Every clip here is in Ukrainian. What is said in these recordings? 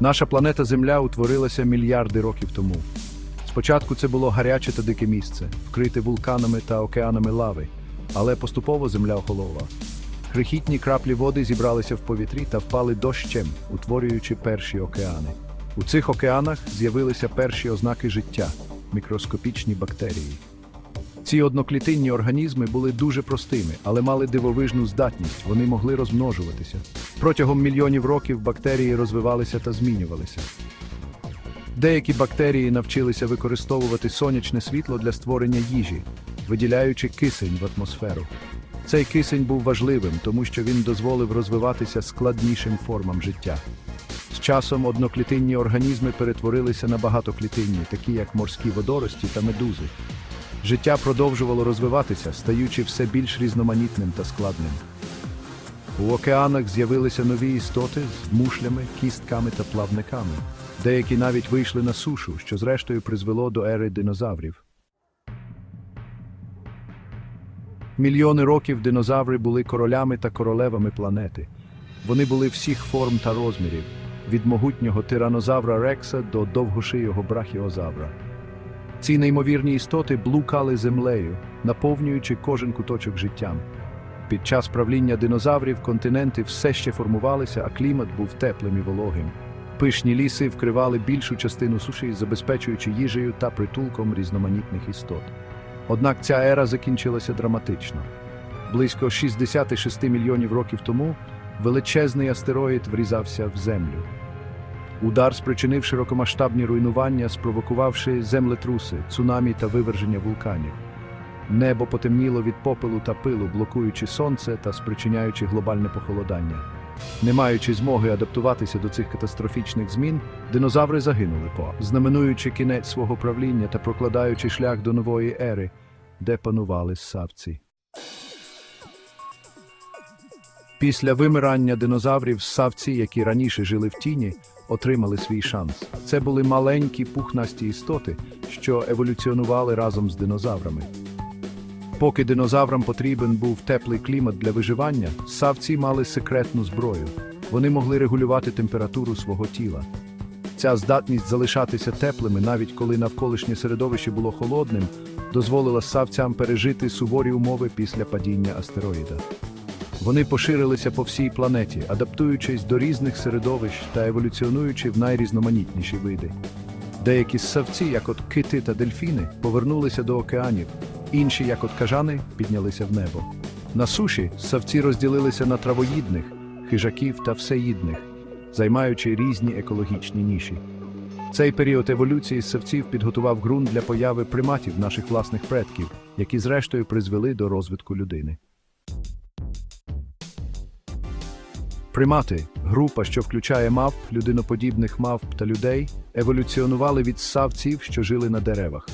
Наша планета Земля утворилася мільярди років тому. Спочатку це було гаряче та дике місце, вкрите вулканами та океанами лави, але поступово земля охолола. Крихітні краплі води зібралися в повітрі та впали дощем, утворюючи перші океани. У цих океанах з'явилися перші ознаки життя мікроскопічні бактерії. Ці одноклітинні організми були дуже простими, але мали дивовижну здатність, вони могли розмножуватися. Протягом мільйонів років бактерії розвивалися та змінювалися. Деякі бактерії навчилися використовувати сонячне світло для створення їжі, виділяючи кисень в атмосферу. Цей кисень був важливим, тому що він дозволив розвиватися складнішим формам життя. З часом одноклітинні організми перетворилися на багатоклітинні, такі як морські водорості та медузи. Життя продовжувало розвиватися, стаючи все більш різноманітним та складним. У океанах з'явилися нові істоти з мушлями, кістками та плавниками. Деякі навіть вийшли на сушу, що зрештою призвело до ери динозаврів. Мільйони років динозаври були королями та королевами планети. Вони були всіх форм та розмірів, від могутнього тиранозавра Рекса до довгошийого брахіозавра. Ці неймовірні істоти блукали землею, наповнюючи кожен куточок життям. Під час правління динозаврів континенти все ще формувалися, а клімат був теплим і вологим. Пишні ліси вкривали більшу частину суші, забезпечуючи їжею та притулком різноманітних істот. Однак ця ера закінчилася драматично. Близько 66 мільйонів років тому величезний астероїд врізався в землю. Удар спричинив широкомасштабні руйнування, спровокувавши землетруси, цунамі та виверження вулканів. Небо потемніло від попелу та пилу, блокуючи сонце та спричиняючи глобальне похолодання. Не маючи змоги адаптуватися до цих катастрофічних змін, динозаври загинули по, знаменуючи кінець свого правління та прокладаючи шлях до нової ери, де панували ссавці. Після вимирання динозаврів ссавці, які раніше жили в тіні, отримали свій шанс. Це були маленькі пухнасті істоти, що еволюціонували разом з динозаврами. Поки динозаврам потрібен був теплий клімат для виживання, ссавці мали секретну зброю. Вони могли регулювати температуру свого тіла. Ця здатність залишатися теплими, навіть коли навколишнє середовище було холодним, дозволила ссавцям пережити суворі умови після падіння астероїда. Вони поширилися по всій планеті, адаптуючись до різних середовищ та еволюціонуючи в найрізноманітніші види. Деякі ссавці, як от кити та дельфіни, повернулися до океанів, інші, як от кажани, піднялися в небо. На суші ссавці розділилися на травоїдних, хижаків та всеїдних, займаючи різні екологічні ніші. Цей період еволюції ссавців підготував ґрунт для появи приматів наших власних предків, які зрештою призвели до розвитку людини. Примати група, що включає мавп, людиноподібних мавп та людей, еволюціонували від ссавців, що жили на деревах.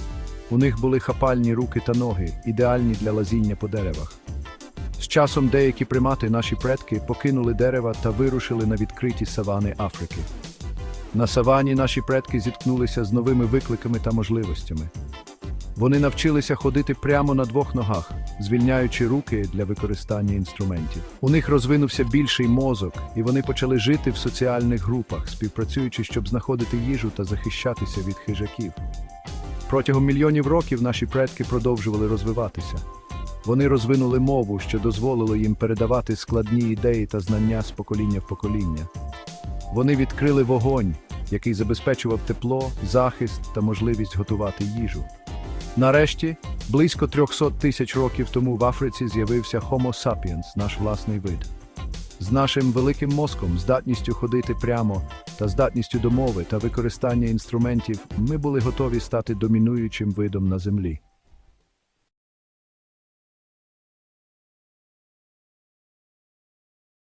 У них були хапальні руки та ноги, ідеальні для лазіння по деревах. З часом деякі примати, наші предки, покинули дерева та вирушили на відкриті савани Африки. На савані наші предки зіткнулися з новими викликами та можливостями. Вони навчилися ходити прямо на двох ногах, звільняючи руки для використання інструментів. У них розвинувся більший мозок, і вони почали жити в соціальних групах, співпрацюючи, щоб знаходити їжу та захищатися від хижаків. Протягом мільйонів років наші предки продовжували розвиватися. Вони розвинули мову, що дозволило їм передавати складні ідеї та знання з покоління в покоління. Вони відкрили вогонь, який забезпечував тепло, захист та можливість готувати їжу. Нарешті, близько 300 тисяч років тому в Африці з'явився Homo sapiens, наш власний вид. З нашим великим мозком, здатністю ходити прямо та здатністю до мови та використання інструментів ми були готові стати домінуючим видом на землі.